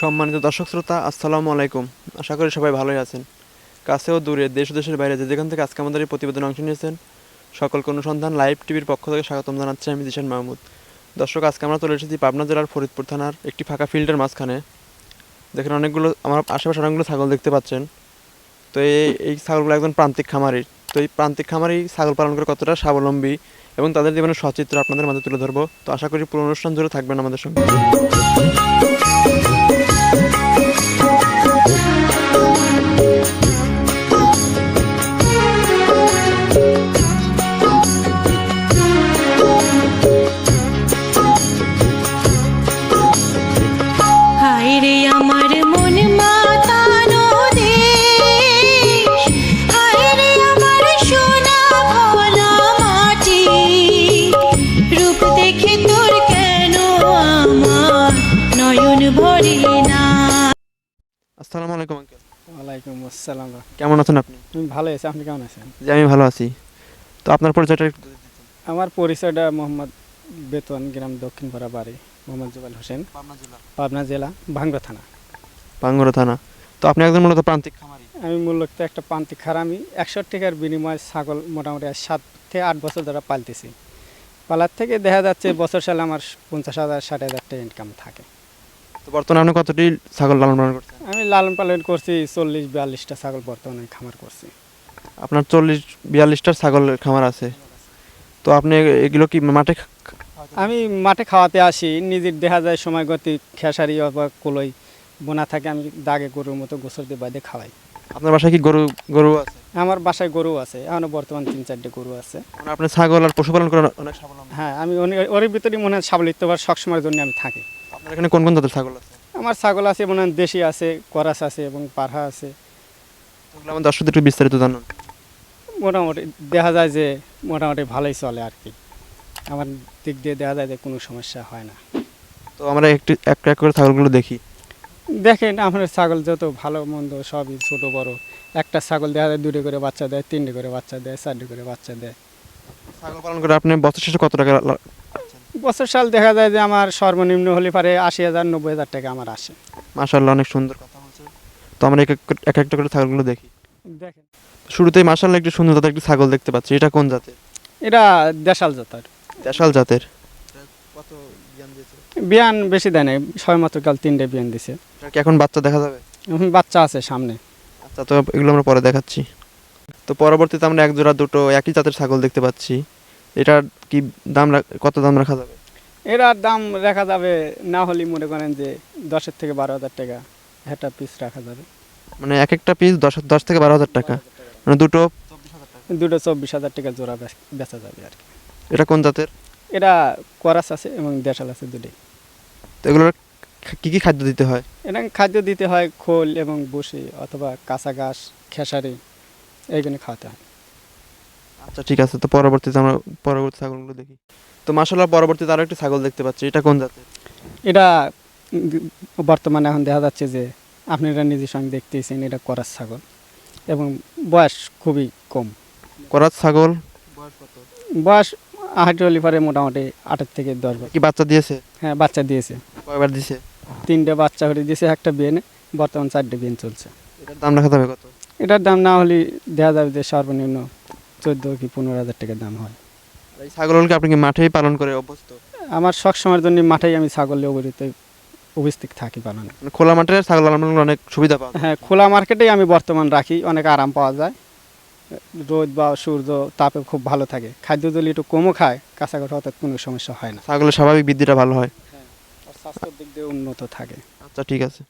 সম্মানিত দর্শক শ্রোতা, আসসালামু আলাইকুম। আশা করি সবাই ভালোই আছেন। কাছেও দূরে, দেশ দেশের বাইরে যে যেখান থেকে আজকে আমাদের এই প্রতিবেদনে অংশ নিয়েছেন, সকলকে অনুসন্ধান লাইভ টিভির পক্ষ থেকে স্বাগতম জানাচ্ছি আমি জিশান মাহমুদ। দর্শক, আজকে আমরা চলে এসেছি পাবনা জেলার ফরিদপুর থানার একটি ফাঁকা ফিল্ডের মাঝখানে। দেখেন অনেকগুলো, আমার আশেপাশে অনেকগুলো ছাগল দেখতে পাচ্ছেন। তো এই এই ছাগলগুলো একজন প্রান্তিক খামারি তো এই প্রান্তিক খামারি ছাগল পালন করে কতটা স্বাবলম্বী এবং তাদের জীবনের সচিত্র আপনাদের মাঝে তুলে ধরবো। তো আশা করি পুরো অনুষ্ঠান জুড়ে থাকবেন আমাদের সঙ্গে। ভরে না। আসসালামু আলাইকুম আঙ্কেল ওয়ালাইকুম আসসালাম কেমন আছেন আপনি? আমি ভালো আছি আপনি কেমন আছেন? যে আমি ভালো আছি। তো আপনার পরিচয়টা একটু আমার পরিচয়টা মোহাম্মদ বেতন গ্রাম দক্ষিণপাড়া বাড়ি মোহাম্মদ জুবাল হোসেন। পাবনা জেলা। ভাঙ্গা থানা। থানা। তো আপনি একজন মূলত প্রান্তিক খামারি। আমি মূলত একটা প্রান্তিক খারামি। একশো টাকার বিনিময়ে ছাগল মোটামুটি আজ সাত থেকে আট বছর ধরে পালতেছি। পালার থেকে দেখা যাচ্ছে বছর সালে আমার পঞ্চাশ হাজার ষাট হাজার টাকা ইনকাম থাকে। তো বর্তমানে আপনি কতটি ছাগল লালন পালন করছেন? আমি লালন পালন করছি চল্লিশ বিয়াল্লিশটা ছাগল বর্তমানে খামার করছি। আপনার চল্লিশ বিয়াল্লিশটার ছাগলের খামার আছে। তো আপনি এগুলো কি মাঠে আমি মাঠে খাওয়াতে আসি নিজের দেখা যায় সময় গতি খেসারি অথবা কলই বোনা থাকে আমি দাগে গরুর মতো গোসল দিয়ে বাদে খাওয়াই। আপনার বাসায় কি গরু গরু আছে? আমার বাসায় গরু আছে এখনও বর্তমান তিন চারটে গরু আছে। মানে আপনি ছাগল আর পশুপালন করেন অনেক হ্যাঁ আমি ওর ভিতরেই মনে হয় সাবলিত্যবার সবসময়ের জন্য আমি থাকি। আপনার এখানে কোন কোন জাতের ছাগল আছে? আমার ছাগল আছে মনে দেশি আছে করাস আছে এবং পারহা আছে। ওগুলো আমার দর্শকদের একটু বিস্তারিত জানুন। মোটামুটি দেখা যায় যে মোটামুটি ভালোই চলে আর কি। আমার দিক দিয়ে দেখা যায় যে কোনো সমস্যা হয় না। তো আমরা একটু এক এক করে ছাগলগুলো দেখি। দেখেন আপনার ছাগল যত ভালো মন্দ সবই ছোট বড়। একটা ছাগল দেখা যায় দুটো করে বাচ্চা দেয় তিনটে করে বাচ্চা দেয় চারটে করে বাচ্চা দেয়। ছাগল পালন করে আপনি বছর শেষে কত টাকা বছর সাল দেখা যায় যে আমার সর্বনিম্ন হলে পারে আশি হাজার নব্বই হাজার টাকা আমার আসে। মাশাল্লাহ অনেক সুন্দর কথা বলছে। তো আমরা এক এক এক একটা করে ছাগলগুলো দেখি। দেখেন। শুরুতেই মাশাল্লাহ একটু সুন্দর জাতের একটি ছাগল দেখতে পাচ্ছি। এটা কোন জাতের? এটা দেশাল জাতার। দেশাল জাতের। কত জ্ঞান দিয়েছে? বিয়ান বেশি দেয় নাই ছয় মাত্র কাল তিনটে বিয়ান দিছে। এটা কি এখন বাচ্চা দেখা যাবে? এখন বাচ্চা আছে সামনে। আচ্ছা তো এগুলো আমরা পরে দেখাচ্ছি। তো পরবর্তীতে আমরা এক জোড়া দুটো একই জাতের ছাগল দেখতে পাচ্ছি। এটার কি দাম রাখ- কত দাম রাখা যাবে? এটার দাম রাখা যাবে না হলে মনে করেন যে দশের থেকে বারো হাজার টাকা একটা পিস রাখা যাবে। মানে এক একটা পিস দশ দশ থেকে বারো হাজার টাকা। মানে দুটো? দুটো চব্বিশ হাজার টাকা জোড়া বেচা যাবে আর কি। এটা কোন জাতের? এটা করাস আছে এবং দেশাল আছে দুটোই। তো এগুলোর কী কি কি খাদ্য দিতে হয়? এটা খাদ্য দিতে হয় খোল এবং বসি অথবা কাঁচা ঘাস খেসারি এইগুলো খাওয়াতে হয়। আচ্ছা ঠিক আছে তো পরবর্তীতে আমরা পরবর্তী ছাগলগুলো দেখি। তো মাসাল্লাহ পরবর্তীতে আরও একটি ছাগল দেখতে পাচ্ছি। এটা কোন জাতের? এটা বর্তমানে এখন দেখা যাচ্ছে যে আপনারা নিজের সঙ্গে দেখতেছেন এটা করাস ছাগল। এবং বয়স খুবই কম। করাত ছাগল? বয়স আহাটি হলে পরে মোটামুটি আটের থেকে দশ বছর। কি বাচ্চা দিয়েছে? হ্যাঁ বাচ্চা দিয়েছে। কয়বার দিয়েছে তিনটে বাচ্চা হলে দিয়েছে একটা বিয়ে বর্তমান চারটে বিয়ে চলছে। এটার দাম রাখা যাবে কত? এটার দাম না হলে দেখা যাবে যে সর্বনিম্ন চোদ্দ কি পনেরো হাজার টাকা দাম হয়। এই ছাগলগুলোকে আপনি কি মাঠেই পালন করে অভ্যস্ত? আমার সব সময়ের জন্য মাঠেই আমি ছাগল অবহিত উপস্থিত থাকি পালনে। মানে খোলা মাঠে ছাগল পালন অনেক সুবিধা পাওয়া যায়। হ্যাঁ খোলা মার্কেটেই আমি বর্তমান রাখি অনেক আরাম পাওয়া যায়। রোদ বা সূর্য তাপে খুব ভালো থাকে। খাদ্য যদি একটু কমও খায় কাছাকাছি অর্থাৎ কোনো সমস্যা হয় না। ছাগলের স্বাভাবিক বৃদ্ধিটা ভালো হয়। আর স্বাস্থ্যের দিক দিয়ে উন্নত থাকে। আচ্ছা ঠিক আছে।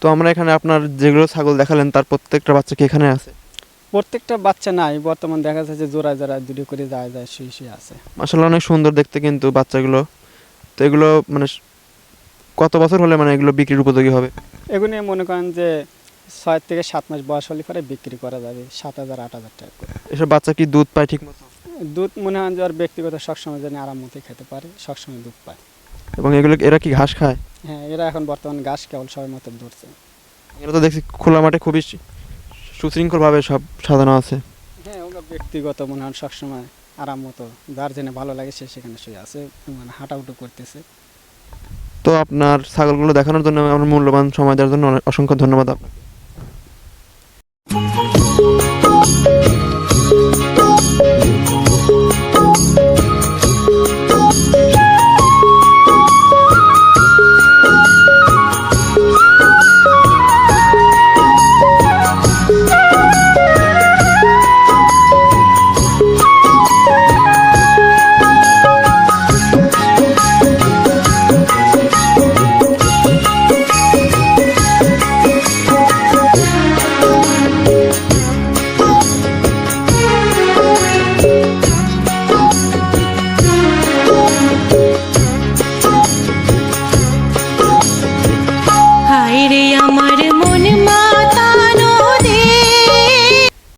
তো আমরা এখানে আপনার যেগুলো ছাগল দেখালেন তার প্রত্যেকটা বাচ্চা কি এখানে আছে? প্রত্যেকটা বাচ্চা নাই বর্তমান দেখা যাচ্ছে জোড়ায় জোড়ায় দুটো করে যায় যায় শুয়ে শুয়ে আছে। মাসাল্লাহ অনেক সুন্দর দেখতে কিন্তু বাচ্চাগুলো। তো এগুলো মানে কত বছর হলে মানে এগুলো বিক্রির উপযোগী হবে? এগুলো মনে করেন যে ছয় থেকে সাত মাস বয়স হলে পরে বিক্রি করা যাবে সাত হাজার আট হাজার টাকা করে। এসব বাচ্চা কি দুধ পায় ঠিক মতো? দুধ মনে হয় যে ওর ব্যক্তিগত সবসময় যেন আরাম মতো খেতে পারে সবসময় দুধ পায়। এবং এগুলো এরা কি ঘাস খায়? হ্যাঁ এরা এখন বর্তমান ঘাস কেবল সবাই মতো ধরছে। এরা তো দেখছি খোলা মাঠে খুবই সুশৃঙ্খলভাবে সব সাজানো আছে। হ্যাঁ ওগুলো ব্যক্তিগত মনে হয় সবসময় আরাম মতো যার জেনে ভালো লাগে সে সেখানে শুয়ে আছে মানে হাঁটাউটু করতেছে। তো আপনার ছাগলগুলো দেখানোর জন্য আমার মূল্যবান সময় দেওয়ার জন্য অনেক অসংখ্য ধন্যবাদ আপনাকে।